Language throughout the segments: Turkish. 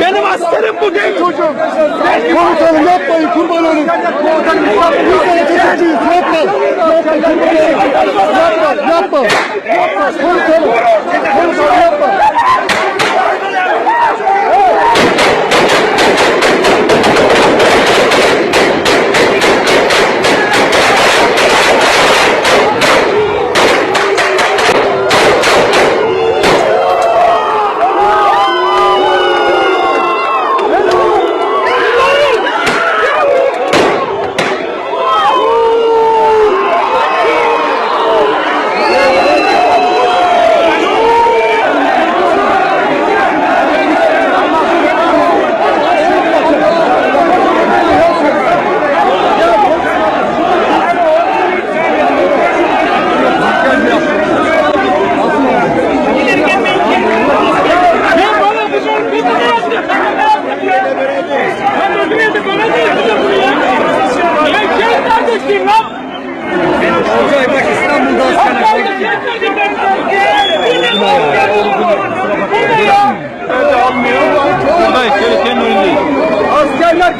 Benim askerim bu değil çocuğum. Komutanım yapmayın kurban olayım. Biz de ateşçiyiz yapma. Yapma kurban olayım. Yapma yapma. Yapma komutanım. Komutanım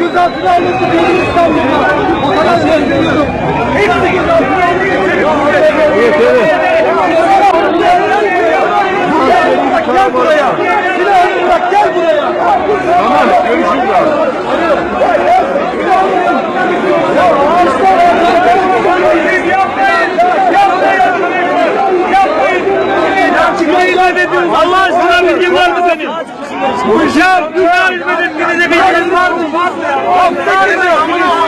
gözaltına alındı diyor İstanbul'da. O kadar söylüyorum. Hepsi gözaltına alındı. Evet Bu ya kime hizmet ettiğinize bilginiz var mı? Aptal mı?